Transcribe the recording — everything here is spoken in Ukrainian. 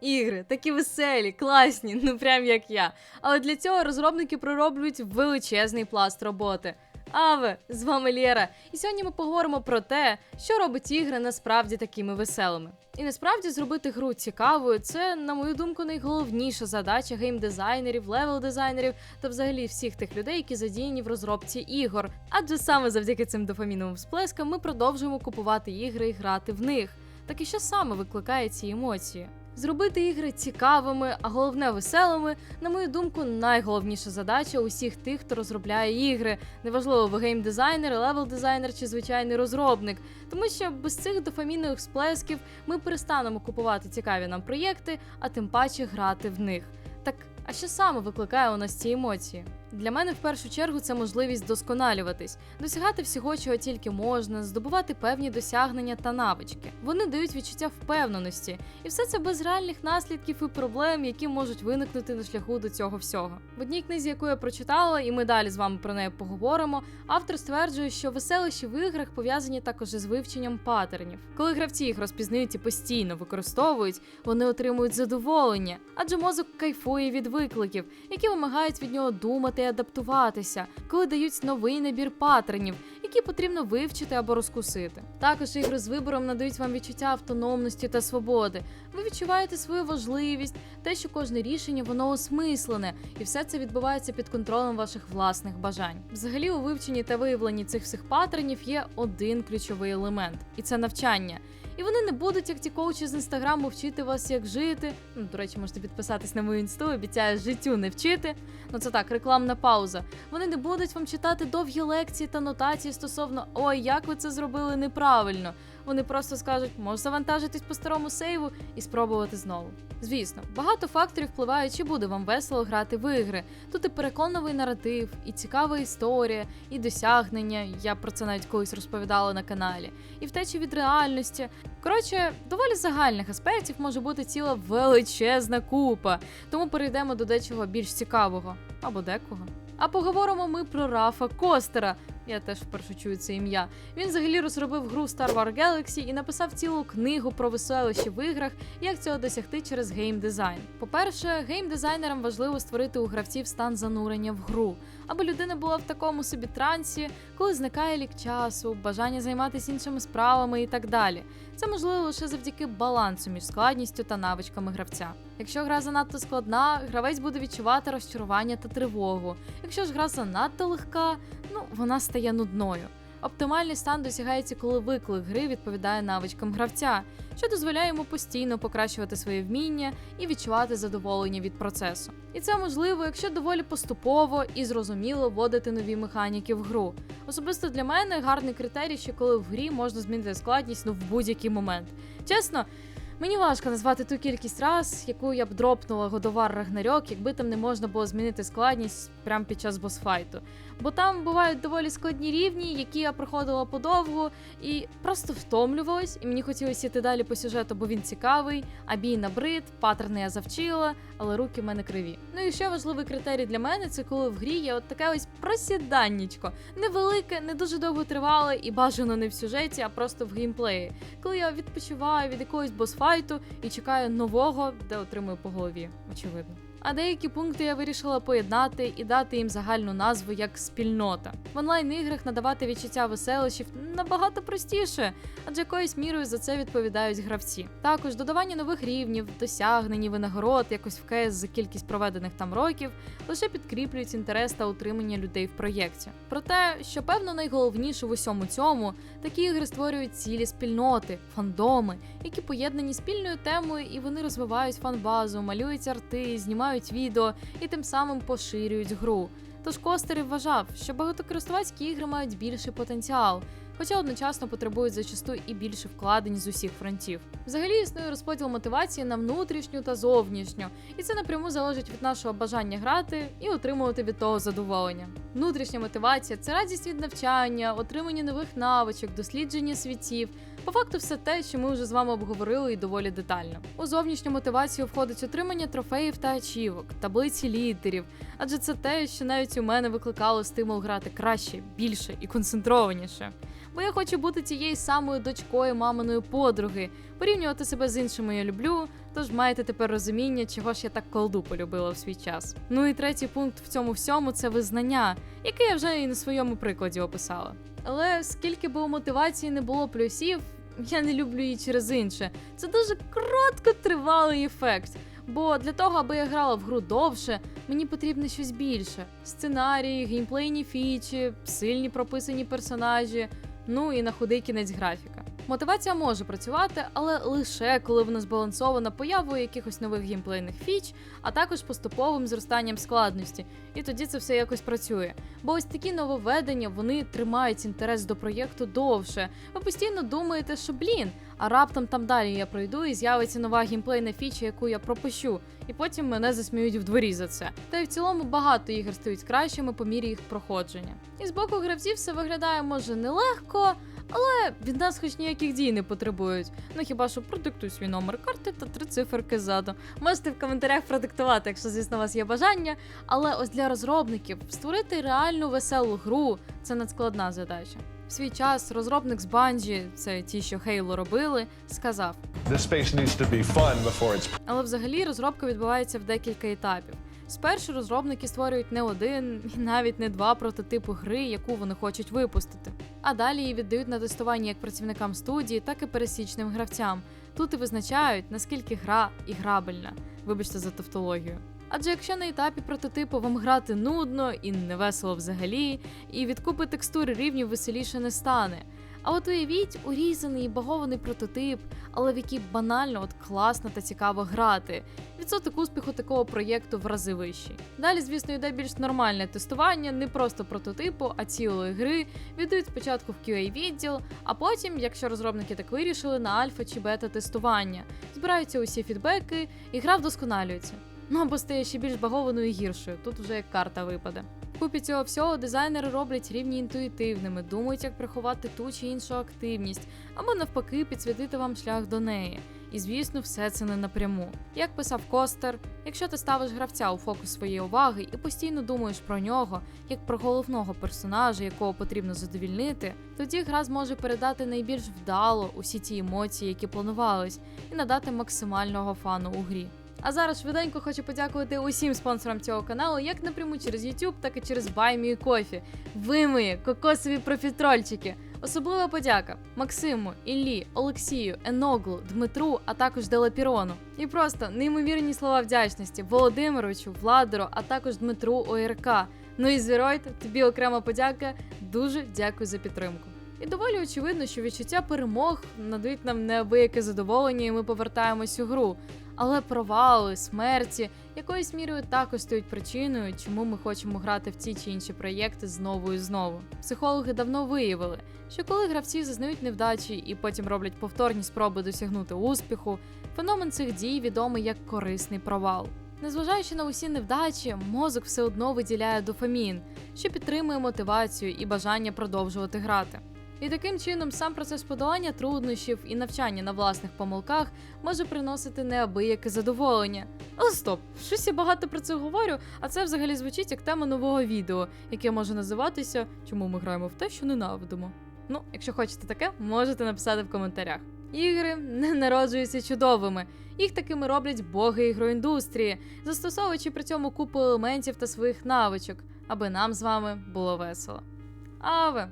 Ігри такі веселі, класні, ну прям як я. Але для цього розробники пророблюють величезний пласт роботи. Аве, з вами Лєра, і сьогодні ми поговоримо про те, що робить ігри насправді такими веселими. І насправді зробити гру цікавою це, на мою думку, найголовніша задача геймдизайнерів, левел-дизайнерів та взагалі всіх тих людей, які задіяні в розробці ігор. Адже саме завдяки цим дофаміновим всплескам ми продовжуємо купувати ігри і грати в них. Так і що саме викликає ці емоції? Зробити ігри цікавими, а головне веселими, на мою думку, найголовніша задача усіх тих, хто розробляє ігри. Неважливо, ви геймдизайнер, левел-дизайнер чи звичайний розробник. Тому що без цих дофамінових сплесків ми перестанемо купувати цікаві нам проєкти, а тим паче грати в них. Так, а що саме викликає у нас ці емоції? Для мене в першу чергу це можливість досконалюватись, досягати всього, чого тільки можна, здобувати певні досягнення та навички. Вони дають відчуття впевненості, і все це без реальних наслідків і проблем, які можуть виникнути на шляху до цього всього. В одній книзі, яку я прочитала, і ми далі з вами про неї поговоримо. Автор стверджує, що веселощі в іграх пов'язані також із вивченням паттернів. Коли гравці їх розпізнають і постійно використовують, вони отримують задоволення, адже мозок кайфує від викликів, які вимагають від нього думати і адаптуватися, коли дають новий набір паттернів, які потрібно вивчити або розкусити. Також ігри з вибором надають вам відчуття автономності та свободи. Ви відчуваєте свою важливість, те, що кожне рішення воно осмислене, і все це відбувається під контролем ваших власних бажань. Взагалі, у вивченні та виявленні цих всіх паттернів є один ключовий елемент, і це навчання. Не будуть, як ті коучі з інстаграму, вчити вас, як жити. Ну, до речі, можете підписатись на мою інсту, обіцяю життю не вчити. Ну це так, рекламна пауза. Вони не будуть вам читати довгі лекції та нотації стосовно ой, як ви це зробили неправильно. Вони просто скажуть, можеш завантажитись по старому сейву і спробувати знову. Звісно, багато факторів впливають, чи буде вам весело грати в ігри. Тут і переконливий наратив, і цікава історія, і досягнення. Я про це навіть колись розповідала на каналі, і втечі від реальності. Коротше, доволі загальних аспектів може бути ціла величезна купа, тому перейдемо до дечого більш цікавого або декого. А поговоримо ми про Рафа Костера. Я теж вперше чую це ім'я. Він взагалі розробив гру Star Wars Galaxy і написав цілу книгу про веселощі в іграх, як цього досягти через геймдизайн. По-перше, геймдизайнерам важливо створити у гравців стан занурення в гру, аби людина була в такому собі трансі, коли зникає лік часу, бажання займатися іншими справами і так далі. Це можливо лише завдяки балансу між складністю та навичками гравця. Якщо гра занадто складна, гравець буде відчувати розчарування та тривогу. Якщо ж гра занадто легка, ну вона стає нудною. Оптимальний стан досягається, коли виклик гри відповідає навичкам гравця, що дозволяє йому постійно покращувати свої вміння і відчувати задоволення від процесу. І це можливо, якщо доволі поступово і зрозуміло вводити нові механіки в гру. Особисто для мене гарний критерій, що коли в грі можна змінити складність ну, в будь-який момент. Чесно. Мені важко назвати ту кількість раз, яку я б дропнула годовар Рагнарьок, якби там не можна було змінити складність прямо під час босфайту. Бо там бувають доволі складні рівні, які я проходила подовго і просто втомлювалась, і мені хотілося йти далі по сюжету, бо він цікавий, а бій набрид, паттерни я завчила, але руки в мене криві. Ну і ще важливий критерій для мене це коли в грі є от таке ось просіданнячко. Невелике, не дуже довго тривале і бажано не в сюжеті, а просто в геймплеї. Коли я відпочиваю від якогось босфайту і чекаю нового, де отримую по голові, очевидно. А деякі пункти я вирішила поєднати і дати їм загальну назву як спільнота. В онлайн-іграх надавати відчуття веселощів набагато простіше, адже якоюсь мірою за це відповідають гравці. Також додавання нових рівнів, досягнень, винагород, якось в КС за кількість проведених там років, лише підкріплюють інтерес та утримання людей в проєкті. Проте, що певно найголовніше в усьому цьому, такі ігри створюють цілі спільноти, фандоми, які поєднані спільною темою, і вони розвивають фан-базу, малюють арти, знімають відео і тим самим поширюють гру. Тож Костер вважав, що багатокористувацькі ігри мають більший потенціал, хоча одночасно потребують зачасту і більше вкладень з усіх фронтів. Взагалі існує розподіл мотивації на внутрішню та зовнішню, і це напряму залежить від нашого бажання грати і отримувати від того задоволення. Внутрішня мотивація це радість від навчання, отримання нових навичок, дослідження світів. По факту, все те, що ми вже з вами обговорили і доволі детально. У зовнішню мотивацію входить отримання трофеїв та ачівок, таблиці лідерів, адже це те, що навіть у мене викликало стимул грати краще, більше і концентрованіше. Бо я хочу бути тією самою дочкою маминої подруги, порівнювати себе з іншими я люблю, Тож маєте тепер розуміння, чого ж я так колду полюбила в свій час. Ну і третій пункт в цьому всьому це визнання, яке я вже і на своєму прикладі описала. Але скільки би у мотивації не було плюсів, я не люблю її через інше. Це дуже короткотривалий ефект. Бо для того, аби я грала в гру довше, мені потрібно щось більше: сценарії, геймплейні фічі, сильні прописані персонажі, ну і на худий кінець графіка. Мотивація може працювати, але лише коли вона збалансована появою якихось нових геймплейних фіч, а також поступовим зростанням складності. І тоді це все якось працює. Бо ось такі нововведення вони тримають інтерес до проєкту довше. Ви постійно думаєте, що блін, а раптом там далі я пройду і з'явиться нова геймплейна фіча, яку я пропущу, і потім мене засміють в дворі за це. Та й в цілому багато ігор стають кращими по мірі їх проходження. І з боку гравців все виглядає може нелегко, але від нас хоч ніяких дій не потребують. Ну хіба що продиктуй свій номер карти та три циферки ззаду. Можете в коментарях продиктувати, якщо, звісно, у вас є бажання. Але ось для розробників створити реальну веселу гру це надскладна задача. В свій час розробник з Bungie, це ті, що Halo робили, сказав: This space needs to be fun before it's але взагалі розробка відбувається в декілька етапів. Спершу розробники створюють не один і навіть не два прототипи гри, яку вони хочуть випустити. А далі її віддають на тестування як працівникам студії, так і пересічним гравцям. Тут і визначають, наскільки гра іграбельна. Вибачте за тавтологію. Адже якщо на етапі прототипу вам грати нудно і невесело взагалі, і відкупи текстури рівнів веселіше не стане. А от уявіть урізаний і багований прототип, але в який банально от класно та цікаво грати. Відсоток успіху такого проєкту в рази вищий. Далі, звісно, йде більш нормальне тестування, не просто прототипу, а цілої гри. Віддають спочатку в QA відділ, а потім, якщо розробники так вирішили, на альфа чи бета тестування. Збираються усі фідбеки, і гра вдосконалюється. Ну або стає ще більш багованою і гіршою. Тут вже як карта випаде. Купі цього всього дизайнери роблять рівні інтуїтивними, думають, як приховати ту чи іншу активність, або навпаки підсвітити вам шлях до неї. І звісно, все це не напряму. Як писав Костер, якщо ти ставиш гравця у фокус своєї уваги і постійно думаєш про нього, як про головного персонажа, якого потрібно задовільнити, тоді гра зможе передати найбільш вдало усі ті емоції, які планувались, і надати максимального фану у грі. А зараз швиденько хочу подякувати усім спонсорам цього каналу, як напряму через YouTube, так і через BuyMeCoffee. Ви мої кокосові профітрольчики. Особлива подяка Максиму, Іллі, Олексію, Еноглу, Дмитру, а також Делапірону. І просто неймовірні слова вдячності Володимировичу, Владеру, а також Дмитру ОРК. Ну і Зверойт, тобі окрема подяка. Дуже дякую за підтримку. І доволі очевидно, що відчуття перемог надають нам неабияке задоволення, і ми повертаємось у гру. Але провали, смерті якоюсь мірою також стають причиною, чому ми хочемо грати в ці чи інші проєкти знову і знову. Психологи давно виявили, що коли гравці зазнають невдачі і потім роблять повторні спроби досягнути успіху, феномен цих дій відомий як корисний провал. Незважаючи на усі невдачі, мозок все одно виділяє дофамін, що підтримує мотивацію і бажання продовжувати грати. І таким чином сам процес подолання труднощів і навчання на власних помилках може приносити неабияке задоволення. Але стоп, щось я багато про це говорю, а це взагалі звучить як тема нового відео, яке може називатися Чому ми граємо в те, що ненавидимо. Ну, якщо хочете таке, можете написати в коментарях. Ігри не народжуються чудовими. Їх такими роблять боги ігроіндустрії, застосовуючи при цьому купу елементів та своїх навичок, аби нам з вами було весело. Аве!